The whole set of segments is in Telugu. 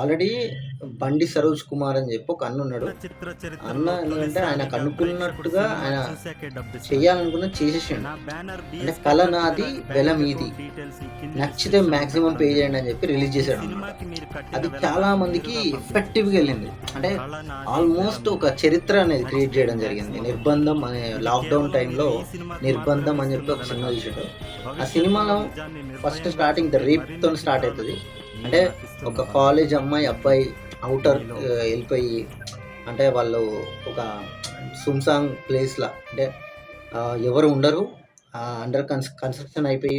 ఆల్రెడీ బండి సరోజ్ కుమార్ అని చెప్పి ఒక అన్న ఉన్నాడు. అన్న ఎందుకంటే ఆయన అనుకున్నట్టుగా ఆయన చేయాలనుకున్న చేసేసిండు. అంటే కళ నాది వెల మీది నచ్చితే మాక్సిమం పే చేయండి అని చెప్పి రిలీజ్ చేశాడు. అది చాలా మందికి ఎఫెక్టివ్గా వెళ్ళింది. అంటే ఆల్మోస్ట్ ఒక చరిత్ర అనేది క్రియేట్ చేయడం జరిగింది. నిర్బంధం అనే లాక్డౌన్ టైంలో నిర్బంధం అని చెప్పి ఒక సినిమా తీసాడు ఆ సినిమాలో ఫస్ట్ స్టార్టింగ్ ద రేప్తో స్టార్ట్ అవుతుంది. అంటే ఒక కాలేజ్ అమ్మాయి అబ్బాయి అవుటర్ వెళ్ళిపోయి అంటే వాళ్ళు ఒక సుమ్సాంగ్ ప్లేస్లా అంటే ఎవరు ఉండరు అండర్ కన్స్ కన్స్ట్రక్షన్ అయిపోయి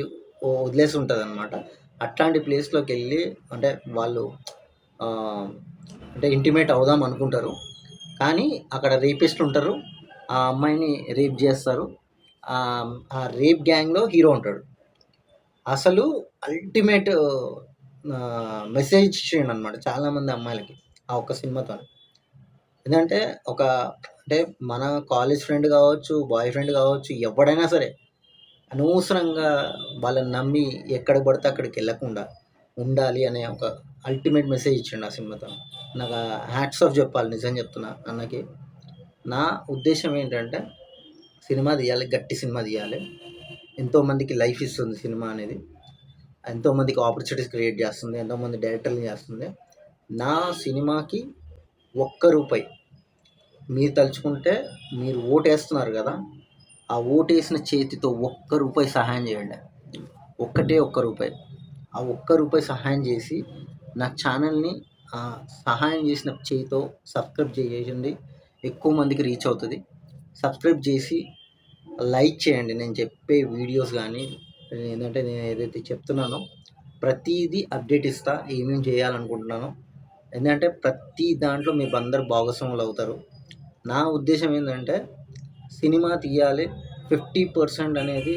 వదిలేసి ఉంటుంది అనమాట అట్లాంటి ప్లేస్లోకి వెళ్ళి అంటే వాళ్ళు అంటే ఇంటిమేట్ అవుదాం అనుకుంటారు. కానీ అక్కడ రేపిస్ట్ ఉంటారు ఆ అమ్మాయిని రేప్ చేస్తారు. ఆ రేప్ గ్యాంగ్లో హీరో ఉంటాడు. అసలు అల్టిమేట్ మెసేజ్ ఇచ్చిండు అనమాట చాలామంది అమ్మాయిలకి ఆ ఒక్క సినిమాతో ఎందుకంటే ఒక అంటే మన కాలేజ్ ఫ్రెండ్ కావచ్చు బాయ్ ఫ్రెండ్ కావచ్చు ఎవడైనా సరే అనవసరంగా వాళ్ళని నమ్మి ఎక్కడికి పడితే అక్కడికి వెళ్ళకుండా ఉండాలి అనే ఒక అల్టిమేట్ మెసేజ్ ఇచ్చిండు ఆ సినిమాతో నాకు హ్యాట్స్ ఆఫ్ చెప్పాలి నిజం చెప్తున్నా అన్నకి. నా ఉద్దేశం ఏంటంటే సినిమా తీయాలి గట్టి సినిమా తీయాలి. ఎంతోమందికి లైఫ్ ఇస్తుంది సినిమా అనేది. ఎంతోమందికి ఆపర్చునిటీస్ క్రియేట్ చేస్తుంది ఎంతోమంది డైరెక్టర్లు చేస్తుంది. నా సినిమాకి ఒక్క రూపాయి. మీరు తలుచుకుంటే మీరు ఓటేస్తున్నారు కదా ఆ ఓటేసిన చేతితో ఒక్క రూపాయి సహాయం చేయండి. ఒక్కటే ఒక్క రూపాయి. ఆ ఒక్క రూపాయి సహాయం చేసి నా ఛానల్ని సహాయం చేసిన చేతితో సబ్స్క్రైబ్ చేయండి. ఎక్కువ మందికి రీచ్ అవుతుంది. సబ్స్క్రైబ్ చేసి లైక్ చేయండి. నేను చెప్పే వీడియోస్ కానీ ఏంటంటే నేను ఏదైతే చెప్తున్నానో ప్రతిదీ అప్డేట్ ఇస్తా ఏమేమి చేయాలనుకుంటున్నానో. ఎందుకంటే ప్రతి దాంట్లో మీరు అందరు భాగస్వాములు అవుతారు. నా ఉద్దేశం ఏంటంటే సినిమా తీయాలి. ఫిఫ్టీ పర్సెంట్ అనేది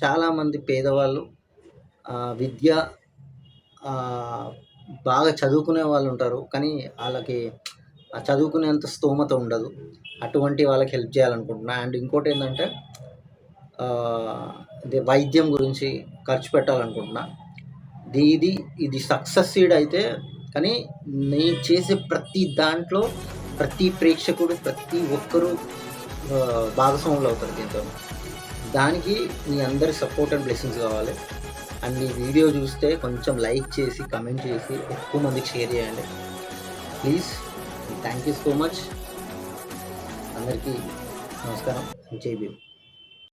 చాలామంది పేదవాళ్ళు విద్య బాగా చదువుకునే వాళ్ళు ఉంటారు. కానీ వాళ్ళకి చదువుకునేంత స్తోమత ఉండదు. అటువంటి వాళ్ళకి హెల్ప్ చేయాలనుకుంటున్నా. అండ్ ఇంకోటి ఏంటంటే వైద్యం గురించి ఖర్చు పెట్టాలనుకుంటున్నా. ఇది ఇది సక్సెస్ సీడ్ అయితే కానీ నేను చేసే ప్రతి దాంట్లో ప్రతి ప్రేక్షకుడు ప్రతి ఒక్కరూ భాగస్వాములు అవుతారు దీంతో. దానికి మీ అందరి సపోర్ట్ అండ్ బ్లెస్సింగ్స్ కావాలి. అండ్ ఈ వీడియో చూస్తే కొంచెం లైక్ చేసి కమెంట్ చేసి ఎక్కువ మందికి షేర్ చేయండి. Please thank you so much. అందరికీ నమస్కారం. జై భీమ్.